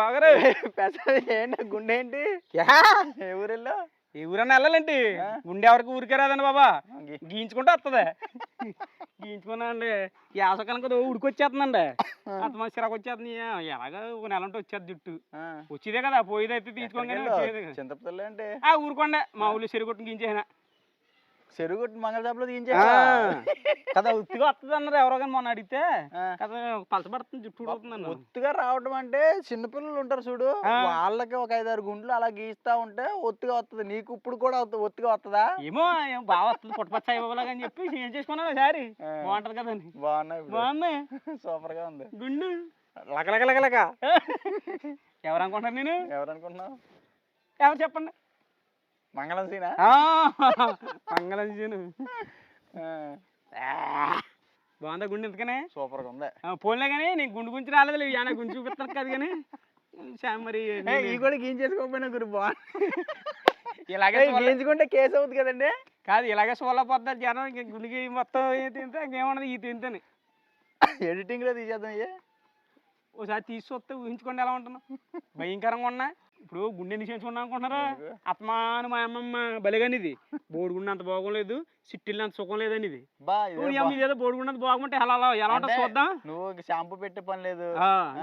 బాగరే. ఏంటి గుండె ఏంటి? ఏ ఊరిలో? ఏ ఊరన్నా వెళ్ళాలండి? గుండె ఎవరికి ఊరికే రాదండి బాబా. గీయించుకుంటే వస్తుంది గీయించుకున్నా అండి యాసకాలం కదా ఉడికొచ్చేస్తుందండి అంత మంది చిరాకు వచ్చేస్తుంది ఎలాగ ఒక నెల ఉంటే వచ్చేది జుట్టు. వచ్చేదే కదా పోయేది అయితే తీసుకోగానే వచ్చేది చింతపిల్ల అంటే ఆ ఊరుకోండి. మా ఊళ్ళో చెరుగొట్టుని గీయించేసిన. చెరుగొట్టు మంగళదాపులో తీయించే కదా ఉత్తిగా వస్తుంది అన్నారు ఎవరో కానీ మొన్న అడిగితే. కదా జుట్టు ఊడుతుంది ఒత్తుగా రావడం అంటే చిన్నపిల్లలు ఉంటారు చూడు. వాళ్ళకి ఒక ఐదారు గుండ్లు అలా గీస్తా ఉంటే ఒత్తుగా వస్తుంది నీకు ఇప్పుడు కూడా ఒత్తు- ఒత్తుగా వస్తుందా ఏమో ఏం బాగా వస్తుంది పుట్టపచ్చ అయిపోలాగా అని చెప్పి ఏం చేసుకున్నాను ఆ. బాగుంటది కదండి బాగున్నాయి బాగుంది సూపర్గా ఉంది. గుండు. లకలక లకలక ఎవరు అనుకుంటాను నేను? ఎవరు అనుకుంటున్నావు? ఎవరు చెప్పండి. మంగళం సీనా? ఆ, మంగళం సీను. బాగుందా గుండు ఎందుకనే? సూపర్గా ఉంది పోన్లే కానీ నీకు గుండు గురించి రాలేదు ఏమైనా గుండు చూపిస్తాను కదా కానీ మరి ఏ, ఈ కూడా గీంచేసుకోకపోయినా గురి బాగుంది ఇలాగే ఏ. గీంచుకుంటే కేసు అవుతుంది కదండి. కాదు ఇలాగే సోలపోద్దారు జనం ఇంక గుండెకి మొత్తం ఏ తింటే ఇంకేమన్నది ఈ తింటని. ఎడిటింగ్లో తీసేద్దాం ఇయ్యే ఒకసారి తీసి వస్తే ఊహించుకోండి ఎలా ఉంటున్నాం భయంకరంగా ఉన్నా. ఇప్పుడు గుండె నిషేధించుకున్నాం అనుకుంటున్నారా? అత్మాను మా అమ్మమ్మ బలిగాని ఇది. బోడిగుండ అంత బాగోలేదు సిట్టిల్లు అంత సుఖం లేదని ఇది. ఇదేదో బోడిగుండ అంత బాగుంటే ఎలా ఎలా ఎలా ఉంటుందో చూద్దాం. నువ్వు షాంపూ పెట్టే పని లేదు.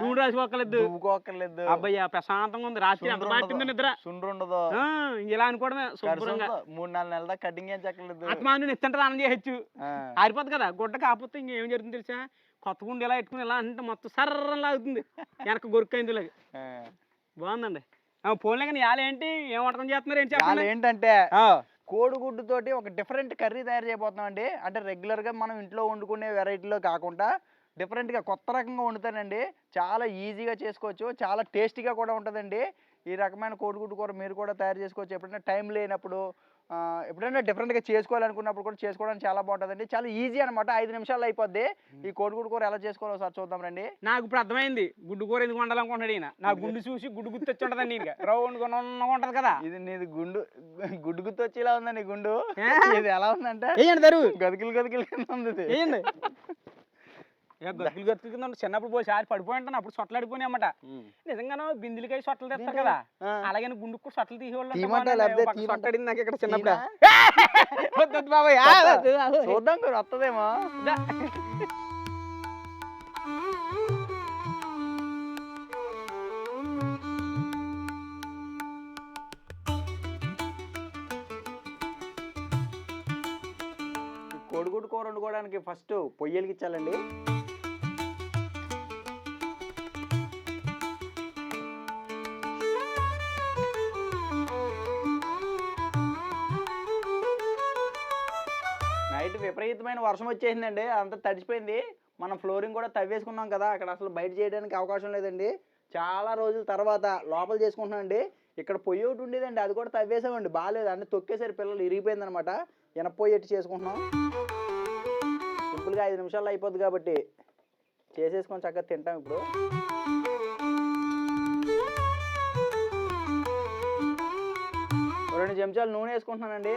నూనె రాసుకోక్కర్లేదు దువ్వుకోక్కర్లేదు. అబ్బయ్య ప్రశాంతంగా ఉంది. రాత్రి ఎంత బాగా తిందో నిద్ర. సుండ్రు ఉండదు. ఇలా అనుకోవడమే శుభ్రంగా. మూడు నాలుగు నెలల కటింగ్ ఏం చెక్కర్లేదు. ఆత్మాను ఎత్తంటే ఆనందం చేయొచ్చు. ఆరిపోద్ది కదా. గుడ్డ కాకపోతే ఇంకేం జరుగుతుంది తెలుసా? కొత్త గుండె ఇలా పెట్టుకుని ఇలా అంటే మొత్తం సర్రం లాగుతుంది. వెనక గొరుక్కైంది ఇలాగ. బాగుందండి. ఆ, పోన్లే కానీ ఏంటి? ఏం వంటకం చేస్తున్నారు? ఏంటి చెప్పండి. ఏంటంటే ఆ, కోడిగుడ్డు తోటి ఒక డిఫరెంట్ కర్రీ తయారు చేయబోతున్నాం అండి అంటే రెగ్యులర్గా మనం ఇంట్లో వండుకునే వెరైటీలో కాకుండా డిఫరెంట్గా కొత్త రకంగా వండుతానండి. చాలా ఈజీగా చేసుకోవచ్చు. చాలా టేస్టీగా కూడా ఉంటుందండి. ఈ రకమైన కోడిగుడ్డు కూర మీరు కూడా తయారు చేసుకోవచ్చు. ఎప్పుడైనా టైం లేనప్పుడు ఎప్పుడైనా different గా చేసుకోవాలనుకున్నప్పుడు కూడా చేసుకోవడానికి చాలా బాగుంటుందండి. చాలా ఈజీ అనమాట ఐదు నిమిషాల్లో అయిపోద్ది. ఈ కోడిగుడ్డు కూర ఎలా చేసుకోవాలో ఒకసారి చూద్దాం రండి. నాకు ఇప్పుడు అర్థమైంది. గుడ్డు కూర ఎందుకు వండాలనుకుంటున్నాడు ఈయన? నా గుండు చూసి గుడ్డు గుర్తొచ్చి ఉంటుందండి ఈయనకి. రౌండ్ కొన్న ఉంటది కదా. ఇది నీది గుండు గుడ్డు గుర్తు వచ్చేలా ఉందండి గుండు? ఇది ఎలా ఉందంటే గదికిలు గదికిలు కింద ఉంది గతుకులు గతుకులు కింద చిన్నప్పుడు పోయి సారి పడిపోయి ఉంటాను అప్పుడు సొట్టలాడిపోయినాయి అన్నమాట నిజంగానో బిందులకై సొట్టలు తెస్తారు కదా. అలాగే గుండుకు కూడా సొట్టలు తీసేవాళ్ళు? సొట్టడింది నాకు ఇక్కడ చిన్నప్పుడు. బాబాయ్. చూద్దాం వస్తుందేమో. కోడిగుడ్డు కూర వండుకోవడానికి ఫస్ట్ పొయ్యి వెలిగించాలండి విపరీతమైన వర్షం వచ్చేసిందండి. అంతా తడిచిపోయింది. మనం ఫ్లోరింగ్ కూడా తవ్వేసుకున్నాం కదా అక్కడ అసలు బయట చేయడానికి అవకాశం లేదండి. చాలా రోజుల తర్వాత లోపల చేసుకుంటున్నానండి ఇక్కడ పొయ్యి ఒకటి ఉండేదండి అది కూడా తవ్వేసామండి. బాగాలేదు అన్నీ తొక్కేసరి పిల్లలు ఇరిగిపోయింది అనమాట పొయ్యి ఎట్టి చేసుకుంటున్నాం. సింపుల్గా ఐదు నిమిషాల్లో అయిపోద్ది కాబట్టి చేసేసుకొని చక్కగా తింటాం ఇప్పుడు. రెండు చెంచాలు నూనె వేసుకుంటున్నానండి.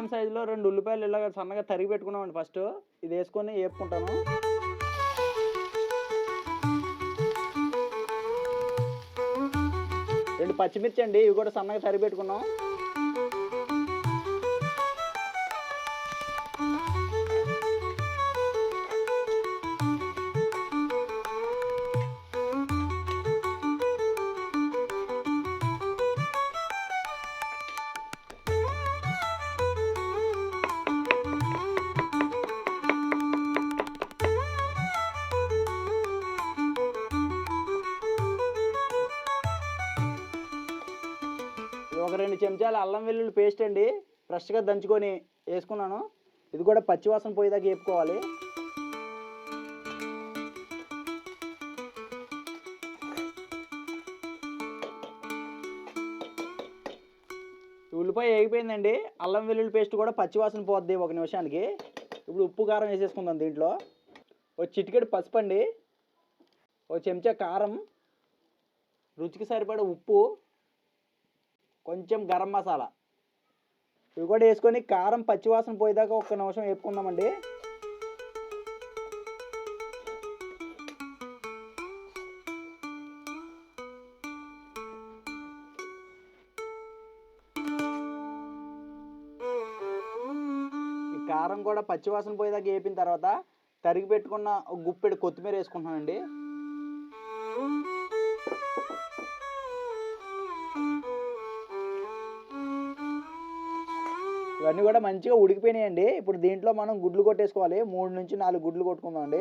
మీడియం సైజులో రెండు ఉల్లిపాయలు ఇలాగ సన్నగా తరిగి పెట్టుకున్నామండి ఫస్ట్. ఇది వేసుకొని వేపుకుంటాను రెండు పచ్చిమిర్చి అండి ఇవి కూడా సన్నగా తరిగి పెట్టుకున్నాం. రెండు చెంచాల అల్లం వెల్లుల్లి పేస్ట్ అండి. ఫ్రెష్గా దంచుకొని వేసుకున్నాను. ఇది కూడా పచ్చివాసన పోయేదాకా వేపుకోవాలి. ఉల్లిపాయ వేగిపోయిందండి. అల్లం వెల్లుల్లి పేస్ట్ కూడా పచ్చివాసన పోద్ది ఒక నిమిషానికి. ఇప్పుడు ఉప్పు కారం వేసేసుకుందాం దీంట్లో. ఒక చిటికెడు పసుపు అండి. ఒక చెంచా కారం. రుచికి సరిపడే ఉప్పు. కొంచెం గరం మసాలా. ఇవి కూడా వేసుకొని కారం పచ్చివాసన పోయేదాకా ఒక్క నిమిషం వేపుకుందామండి. కారం కూడా పచ్చివాసన పోయేదాకా వేపిన తర్వాత తరిగి పెట్టుకున్న గుప్పెడు కొత్తిమీర వేసుకుంటున్నానండి. ఇవన్నీ కూడా మంచిగా ఉడికిపోయినాయండి. ఇప్పుడు దీంట్లో మనం గుడ్లు కొట్టేసుకోవాలి. మూడు నుంచి నాలుగు గుడ్లు కొట్టుకుందాం అండి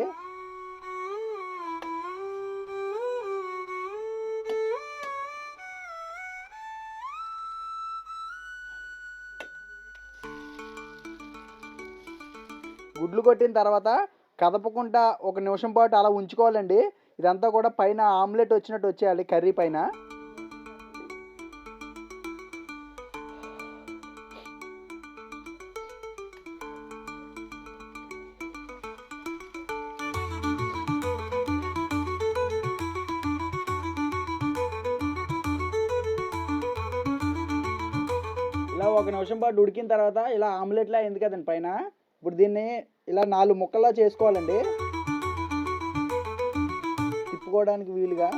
గుడ్లు కొట్టిన తర్వాత కదపకుండా ఒక నిమిషం పాటు అలా ఉంచుకోవాలండి. ఇదంతా కూడా పైన ఆమ్లెట్ వచ్చినట్టు వచ్చేయాలి కర్రీ పైన. ఇలా ఒక నిమిషం పాటు ఉడికిన తర్వాత ఇలా ఆమ్లెట్లా అయింది కదండి పైన. ఇప్పుడు దీన్ని ఇలా నాలుగు ముక్కల్లా చేసుకోవాలండి. తిప్పుకోవడానికి వీలుగా.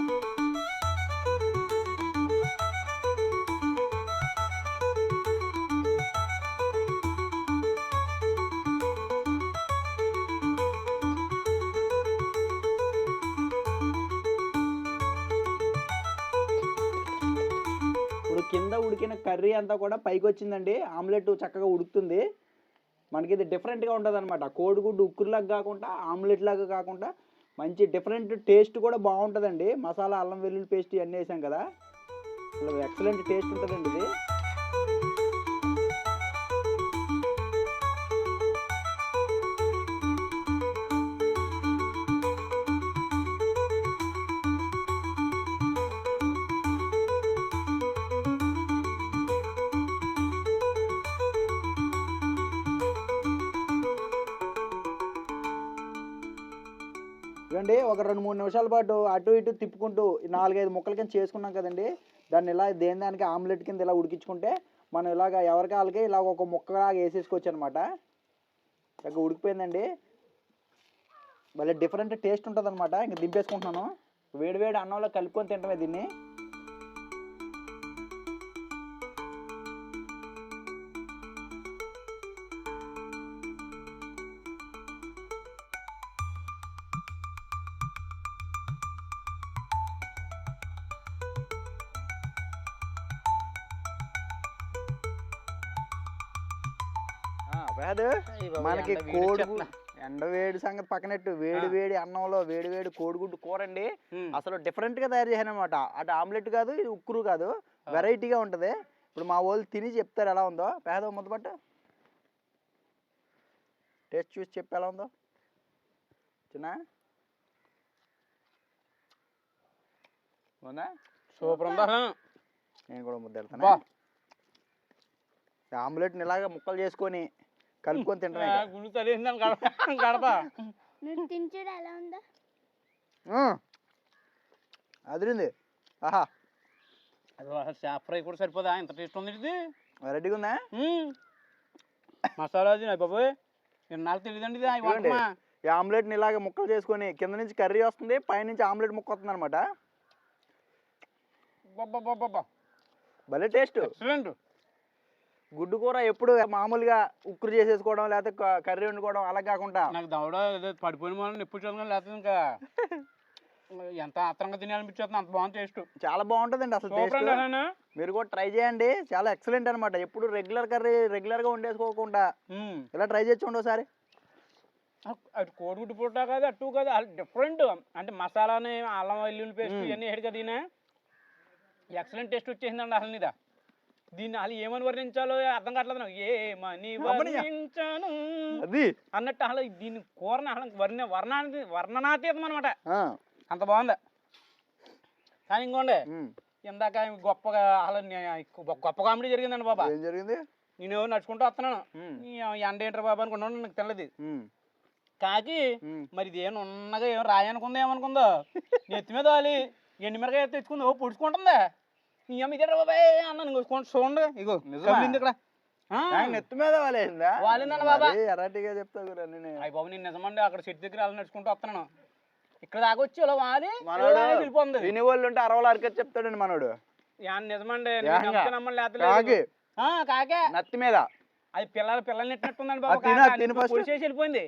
ఉడికిన కర్రీ అంతా కూడా పైకి వచ్చిందండి ఆమ్లెట్ చక్కగా ఉడుకుతుంది. మనకి ఇది డిఫరెంట్గా ఉంటుంది అనమాట కోడిగుడ్డు ఉక్కురులాగా కాకుండా ఆమ్లెట్ లాగా కాకుండా మంచి డిఫరెంట్ టేస్ట్ కూడా బాగుంటుందండి. మసాలా అల్లం వెల్లుల్లి పేస్ట్ ఇవన్నీ వేసాం కదా. అసలు ఎక్సలెంట్ టేస్ట్ ఉంటుందండి ఇది. చూడండి ఒక రెండు మూడు నిమిషాల పాటు అటు ఇటు తిప్పుకుంటూ నాలుగైదు ముక్కల కింద చేసుకున్నాం కదండి. దాన్ని ఇలా దేని దానికి ఆమ్లెట్ కింద ఇలా ఉడికించుకుంటే మనం ఇలాగ ఎవరికి వాళ్ళకి ఇలా ఒక ముక్కలాగా వేసేసుకోవచ్చు అనమాట ఇక ఉడికిపోయిందండి. భలే డిఫరెంట్ టేస్ట్ ఉంటుంది అనమాట ఇంక దింపేసుకుంటున్నాను. వేడి వేడి అన్నంలో కలుపుకొని తింటమే దీన్ని. మనకి కోడిగుడ్డు ఎండ వేడి సంగతి పక్కనట్టు. వేడి. వేడి అన్నంలో వేడి వేడి కోడిగుడ్డు కూర అండి అసలు డిఫరెంట్గా తయారు చేశాను అనమాట అటు ఆమ్లెట్ కాదు ఇది ఉక్కురు కాదు. వెరైటీగా ఉంటది. ఇప్పుడు మా వాళ్ళు తిని చెప్తారు ఎలా ఉందో. పేద ముద్దపట్టు టేస్ట్ చూసి చెప్పి ఎలా ఉందో. చిన్న. ఉందా? సూపర్ ఉందా? నేను కూడా ముద్ద. వెళ్తాను ఆమ్లెట్ని ఇలాగ ముక్కలు చేసుకొని కలుపుకొని ఇక. గుండు తలేసిందని గడప గడప నువ్వు ఎలా ఉందా. అదిరింది. ఆహా. అది చేప ఫ్రై కూడా సరిపోదా? ఇంత టేస్ట్ ఉంది ఇది. రెడీగా ఉందా. మసాలా అది బాబోయ్. ఇన్నాళ్ళు తెలియదండి ఇది ఈ ఆమ్లెట్ని ఇలాగ ముక్కలు చేసుకొని కింద నుంచి కర్రీ వస్తుంది పైనుంచి ఆమ్లెట్ ముక్క వస్తుంది అనమాట బాబా భలే టేస్ట్. ఎక్సలెంట్. గుడ్డు కూర ఎప్పుడు మామూలుగా ఉక్కురు చేసేసుకోవడం లేకపోతే కర్రీ వండుకోవడం అలా కాకుండా. నాకు దవడ పడిపోయిన మనం నొప్పి చూద్దాం లేకపోతే ఇంకా ఎంత ఆత్రంగా తినాలనిపించేస్తుంది అంత బాగుంది టేస్ట్. చాలా బాగుంటుందండి అసలు సూపర్ అండి టేస్ట్ అసలు మీరు కూడా ట్రై చేయండి. చాలా ఎక్సలెంట్ అనమాట ఎప్పుడు రెగ్యులర్ కర్రీ రెగ్యులర్గా వండేసుకోకుండా. మ్మ్. ఇలా ట్రై చేసి ఒకసారి. అటు కోడిగుడ్డు పుట్ట కాదు అటు కాదు డిఫరెంట్. అంటే మసాలాని అల్లం వెల్లుల్లి పేస్ట్. ఇవన్నీ వేడు కదా ఎక్సలెంట్ టేస్ట్ వచ్చేసిందండి అసలు మీద దీన్ని అసలు ఏమని వర్ణించాలో అర్థం కావట్లేదు నాకు. ఏమని. వర్ణించాను? అది. అన్నట్టు అసలు దీని కూరని అసలు వర్ణ వర్ణానికి వర్ణనాతీతం అనమాట అంత బాగుంది. కానీ ఇంకోండి. ఇందాక గొప్పగా అసలు గొప్ప కామెడీ జరిగిందండి బాబా. ఏం జరిగింది? నేను నడుచుకుంటూ వస్తున్నాను. ఎండ ఏంట్రా బాబా అనుకున్నాను నాకు తెలియదు కాకి. మరి ఇదేం ఉన్నగా ఏం రాయి అనుకుందా ఏమనుకుందో? నెత్తి మీద వాలి. ఎండి మిరకాయ తెచ్చుకుంది పుడుచుకుంటుందా? నీ అమ్మ ఇదే బాబాయ్? అన్న ఇంకో చూడండి. ఇగో నిజమా? కమిలింది ఇక్కడ. ఆ. నాకు నెత్తి మీద వాలేసిందా? వాలిందన్న బాబా. మరీ ఎర్రటిగా చెప్తావు కూడా నేను. అయ్య బాబు నేను నిజమండి అక్కడ చెట్టు దగ్గర అలా నడుచుకుంటూ వస్తున్నాను. ఇక్కడ దాకా వచ్చి ఇలా వాలి మనోడు వెళ్ళిపోతుంది విని వాళ్ళు ఉంటే అరవై అరకත් చెప్తాడండి మనోడు. నిజమండి కాకి. నత్తి మీద. అది పిల్లలు పిల్లలు నెట్టినట్టుందండి ఆ, బాబు తిను. పొడిచేసి వెళ్ళిపోయింది.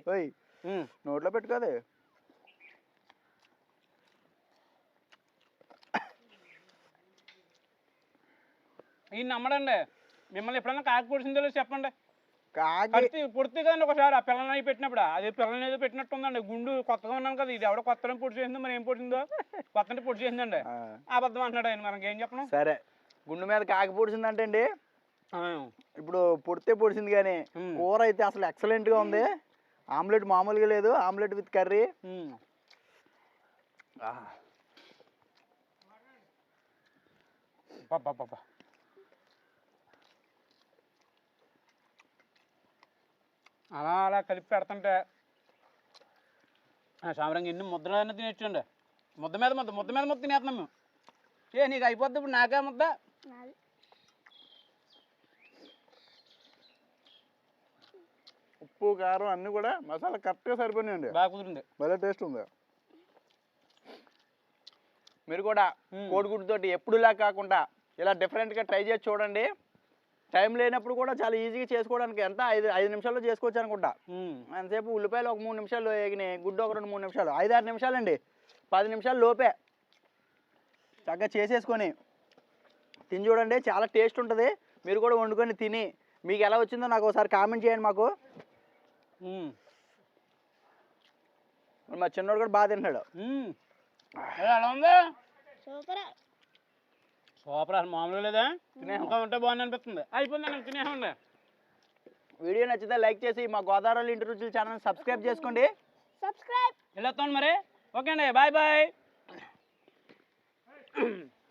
నోట్లో పెట్టుకోదే ఈయన నమ్మడండి. మిమ్మల్ని ఎప్పుడైనా కాకి పొడిచిందో చెప్పండి. కాకి కడితే పొడితే కదండి ఒకసారి ఆ పిల్లల్ని పెట్టినప్పుడు అది పిల్లల్ని ఏదో పెట్టినట్టుందండి గుండు కొత్తగా ఉన్నాను కదా ఇది ఎవడో కొత్త పొడి చేసిందో మరి ఏం పొడిచిందో కొత్త పొడి చేసిందండి ఆ, అబద్ధం అంటున్నాడు ఆయన. మనకి ఏం చెప్పను? సరే. గుండు మీద కాకి పొడిచిందంటే అండి ఇప్పుడు పొడితే పొడిచింది కానీ. కూర అయితే అసలు ఎక్సలెంట్గా ఉంది. ఆమ్లెట్ మామూలుగా లేదు. Omelette with curry. ఉమ్. అబ్బబ్బబ్బబ్బ. అలా అలా కలిపి పెడుతుంటే. ఆ సామరంగా ఎన్ని ముద్దలైనా తినేచ్చండి. ముద్ద మీద ముద్ద ముద్ద మీద ముద్ద తినేస్తున్నాం మేము. ఏ నీకు అయిపోద్ది ఇప్పుడు నాకే ముద్ద. ఉప్పు కారం అన్ని కూడా మసాలా కరెక్ట్గా సరిపోయినాయండి బాగా కుదిరింది. భలే టేస్ట్ ఉంది. మీరు కూడా మ్మ్. కోడిగుడ్డుతోటి ఎప్పుడులా కాకుండా ఇలా డిఫరెంట్గా ట్రై చేసి చూడండి. టైం లేనప్పుడు కూడా చాలా ఈజీగా చేసుకోవడానికి ఎంత? ఐదు ఐదు నిమిషాల్లో చేసుకోవచ్చు అనుకుంటా. అంతసేపు ఉల్లిపాయలు ఒక మూడు నిమిషాలు వేగినాయి. గుడ్డు ఒక రెండు మూడు నిమిషాలు. ఐదు ఆరు నిమిషాలండి. పది నిమిషాలు లోపే. చక్కగా చేసేసుకొని. తిని చూడండి. చాలా టేస్ట్ ఉంటుంది. మీరు కూడా వండుకొని తిని. మీకు ఎలా వచ్చిందో నాకు ఒకసారి కామెంట్ చేయండి మాకు. మా చిన్నోడు కూడా బాగా. ఏ, ఎలా ఉందా? సూపర్. సూపర్ అసలు మామూలుగా లేదా? ఇంకా ఉంటే బాగుంది అనిపిస్తుంది. అయిపోయింది తినేసండి వీడియో నచ్చితే లైక్ చేసి మా గోదావరి ఇంటి రుచుల ఛానల్ సబ్స్క్రైబ్ చేసుకోండి. సబ్స్క్రైబ్. వెళ్ళొస్తాను మరి. ఓకే అండి బాయ్ బాయ్.